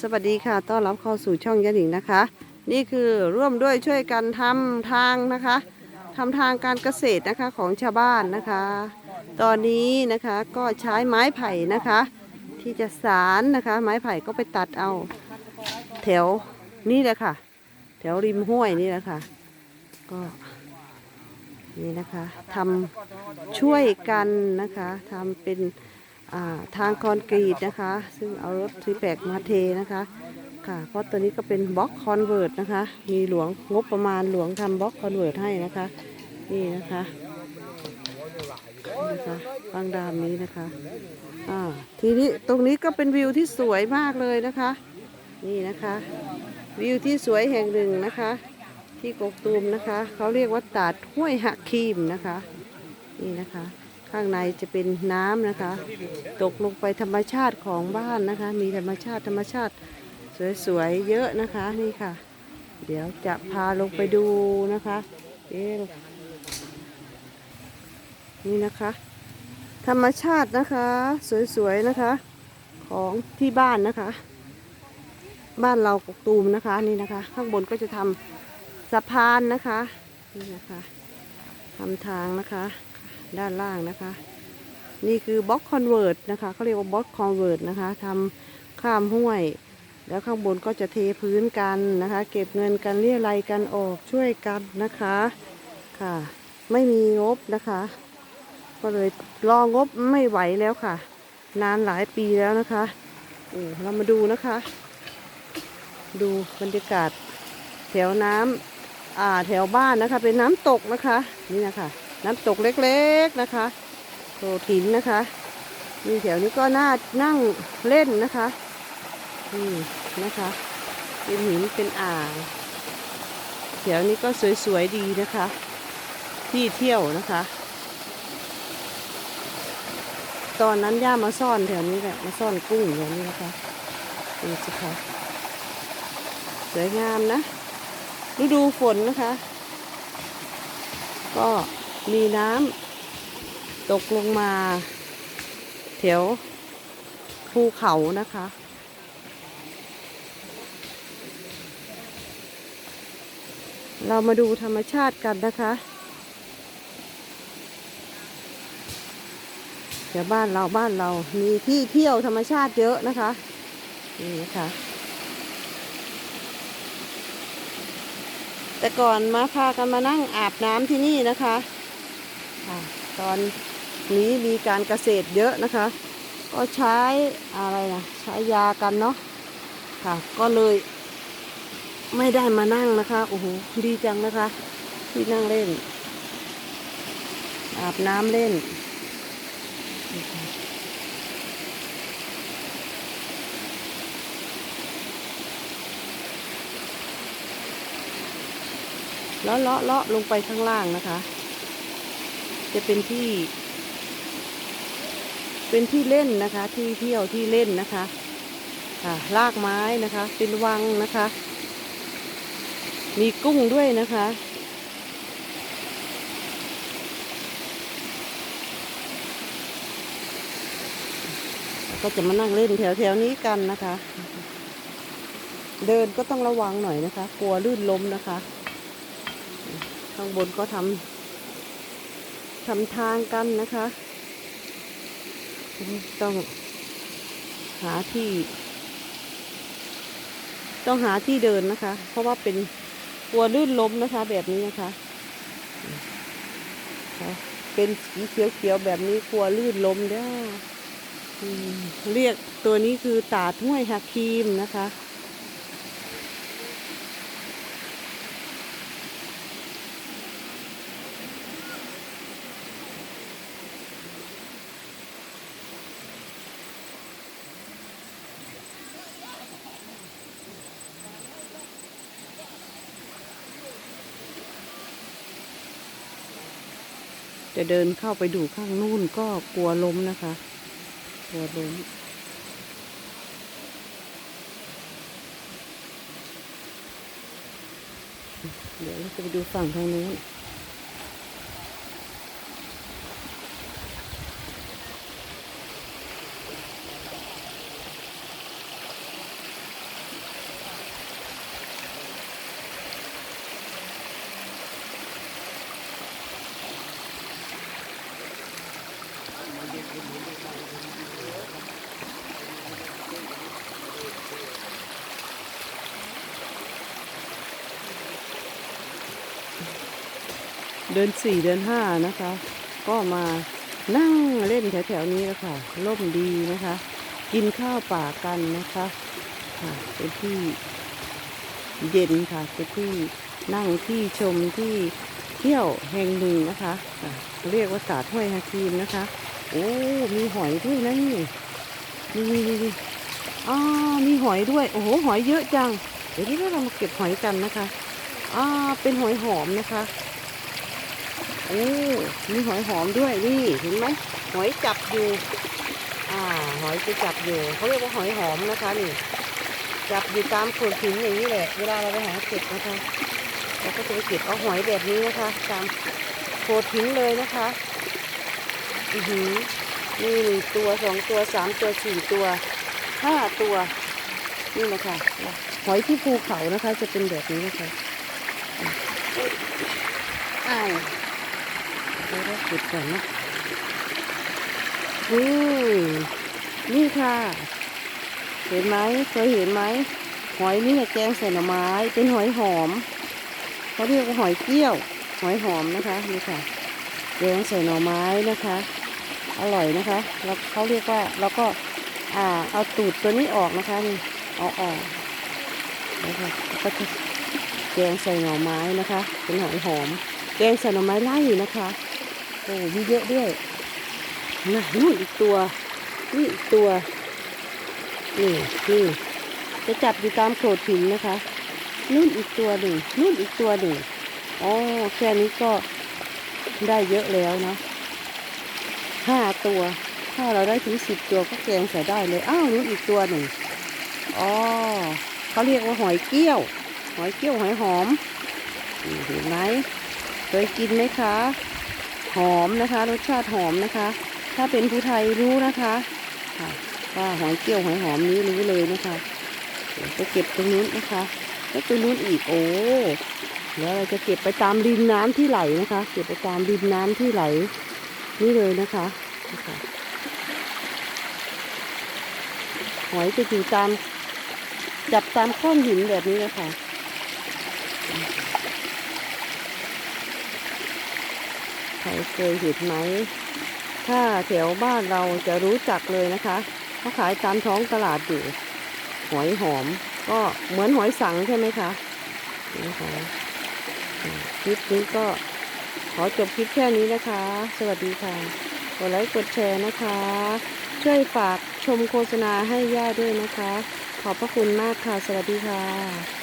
สวัสดีค่ะ ต้อนรับเข้าสู่ช่องยะหนิงนะคะ นี่คือร่วมด้วยช่วยกันทำทางนะคะทำทางการเกษตรนะคะของชาวบ้านนะคะ ตอนนี้นะคะก็ใช้ไม้ไผ่นะคะ ที่จะสารนะคะ ไม้ไผ่ก็ไปตัดเอาแถวนี่แหละค่ะ แถวริมห้วยนี่แหละค่ะ ก็นี่นะคะทำช่วยกันนะคะทำเป็น ทางคอนกรีตนะคะ ซึ่งเอารถทีแปกมาเทนะคะค่ะ เพราะตัวนี้ก็เป็นบล็อกคอนเวิร์ตนะคะ มีหลวงงบประมาณหลวงทำบล็อกคอนเวิร์ตให้นะคะ นี่นะคะนี่นะคะบางดามนี้นะคะอ่าทีนี้ตรงนี้ก็เป็นวิวที่สวยมากเลยนะคะ นี่นะคะ วิวที่สวยแห่งหนึ่งนะคะ ที่กกตูมนะคะ เขาเรียกว่าตาดห้วยหักคีมนะคะ นี่นะคะ ข้างในจะเป็นน้ำนะคะ ตกลงไปธรรมชาติของบ้านนะคะ มีธรรมชาติธรรมชาติสวยๆเยอะนะคะนี่ค่ะ เดี๋ยวจะพาลงไปดูนะคะเอ๊ะนี่นะคะ ธรรมชาตินะคะ สวยๆนะคะ ของที่บ้านนะคะ บ้านเรากกตูมนะคะนี่นะคะ ข้างบนก็จะทำสะพานนะคะนี่นะคะทำทางนะคะ ด้านล่างนะคะ นี่คือบล็อกคอนเวิร์ตนะคะเขาเรียกว่าบล็อกคอนเวิร์ตนะคะทำข้ามห้วย แล้วข้างบนก็จะเทพื้นกันนะคะ เก็บเงินกันเรียอะไรยกันออกช่วยกันนะคะค่ะ ไม่มีงบนะคะ ก็เลยรองบไม่ไหวแล้วค่ะ นานหลายปีแล้วนะคะโอืมเรามาดูนะคะ ดูบรรยากาศแถวน้ำอ่าแถวบ้านนะคะ เป็นน้ำตกนะคะ นี่นะคะ น้ำตกเล็กๆนะคะโขดหินนะคะนี่แถวนี้ก็น่านั่งเล่นนะคะนี่นะคะเป็นหินเป็นอ่างแถวนี้ก็สวยๆดีนะคะ ที่เที่ยวนะคะ ตอนนั้นย่ามาซ่อนแถวนี้แหละมาซ่อนกุ้งแถวนี้นะคะนี่สิคะสวยงามนะฤดูฝนนะคะ ก็ มีน้ำตกลงมาแถวภูเขานะคะ เรามาดูธรรมชาติกันนะคะเดี๋ยวบ้านเราบ้านเรามีที่เที่ยวธรรมชาติเยอะนะคะ นี่นะคะแต่ก่อนมาพากันมานั่งอาบน้ำที่นี่นะคะค่ะ ตอนนี้มีการเกษตรเยอะนะคะ ก็ใช้อะไรนะใช้ยากันเนาะค่ะ ก็เลยไม่ได้มานั่งนะคะโอ้โหดีจังนะคะ ที่นั่งเล่น อาบน้ำเล่นเลาะเลาะเลาะลงไปข้างล่างนะคะ จะเป็นที่ เป็นที่เล่นนะคะ ที่เที่ยวที่เล่นนะคะค่ะลากไม้นะคะ เป็นวังนะคะ มีกุ้งด้วยนะคะก็จะมานั่งเล่นแถวๆนี้กันนะคะ เดินก็ต้องระวังหน่อยนะคะ กลัวลื่นล้มนะคะ ข้างบนก็ทำ ทำทางกันนะคะ ต้องหาที่ ต้องหาที่เดินนะคะ เพราะว่าเป็นกลัวลื่นล้มนะคะ แบบนี้นะคะ เป็นสีเขียวๆแบบนี้กลัวลื่นล้มเด้เรียกตัวนี้คือตาดห้วยหักครีมนะคะ จะเดินเข้าไปดูข้างนู่นก็กลัวล้มนะคะ กลัวล้มเดี๋ยวเราจะไปดูฝั่งทางนู้น เดินสี่เดินห้านะคะ ก็มานั่งเล่นแถวๆนี้แล้วค่ะร่มดีนะคะ กินข้าวป่ากันนะคะค่ะเป็นที่เย็นค่ะเป็นที่นั่งที่ชมที่เที่ยวแห่งหนึ่งนะคะคะเรียกว่าสาดห้วยฮาคีมนะคะ โอ้มีหอยด้วยนะนี่นี่นี่นี่นี่อ่ามีหอยด้วย โอ้โหหอยเยอะจัง เดี๋ยวนี้เรามาเก็บหอยกันนะคะอ่าเป็นหอยหอมนะคะ โอ้มีหอยหอมด้วยนี่เห็นไหมหอยจับอยู่ อ่า หอยจะจับอยู่เขาเรียกว่าหอยหอมนะคะนี่จับอยู่ตามโขดหินอย่างนี้แหละเวลาเราไปหาเก็บนะคะเราก็จะไปเก็บเอาหอยแบบนี้นะคะ ตามโขดหินเลยนะคะอือหือนี่หนึ่งตัวสองตัวสามตัวสี่ตัวห้าตัวนี่นะคะหอยที่ภูเขานะคะ จะเป็นแบบนี้นะคะอ้าว ดี๋ยวเราปิดก่อนนะอืมนี่ค่ะ เห็นไหมเคยเห็นไหม หอยนี่แกงใส่หน่อไม้ เป็นหอยหอม เขาเรียกว่าหอยเกี้ยว หอยหอมนะคะนี่ค่ะ แกงใส่หน่อไม้นะคะ อร่อยนะคะแล้วเขาเรียกว่าเราก็อ่าเอาตูดตัวนี้ออกนะคะนี่เอาออกนะคะก็จะแกงใส่หน่อไม้นะคะ เป็นหอยหอม แกงใส่หน่อไม้ไล่นะคะ โอ้มีเยอะด้วยนะนู่นอีกตัวนี่อีกตัว นี่นี่จะจับอยู่ตามโขดหินนะคะนู่นอีกตัวหนึ่งนู่นอีกตัวหนึ่งอ๋อแค่นี้ก็ได้เยอะแล้วนะห้าตัว ถ้าเราได้ถึงสิบตัวก็แกงใส่ได้เลย อ้าวนู่นอีกตัวหนึ่งอ๋อเขาเรียกว่าหอยเกี้ยว หอยเกี้ยวหอยหอมเห็นไหมเคยกินไหมคะ หอมนะคะ รสชาติหอมนะคะ ถ้าเป็นผู้ไทยรู้นะคะค่ะว่าหอยเกี้ยวหอยหอมนี้รู้เลยนะคะเดี๋ยวจะเก็บตรงนู้นนะคะแล้วตรงนู้นอีกโอ้แล้วเราจะเก็บไปตามริมน้ำที่ไหลนะคะ เก็บไปตามริมน้ำที่ไหล นี่เลยนะคะนะคะหอยจะอยู่ตามจับตามก้อนหินแบบนี้เลยค่ะ ใครเคยเห็นไหม ถ้าแถวบ้านเราจะรู้จักเลยนะคะเขาขายตามท้องตลาดอยู่ หอยหอม ก็เหมือนหอยสังใช่ไหมคะนะคะคลิปนี้ก็ขอจบคลิปแค่นี้นะคะ สวัสดีค่ะ กดไลค์กดแชร์นะคะ ช่วยฝากชมโฆษณาให้ย่าด้วยนะคะ ขอบพระคุณมากค่ะ สวัสดีค่ะ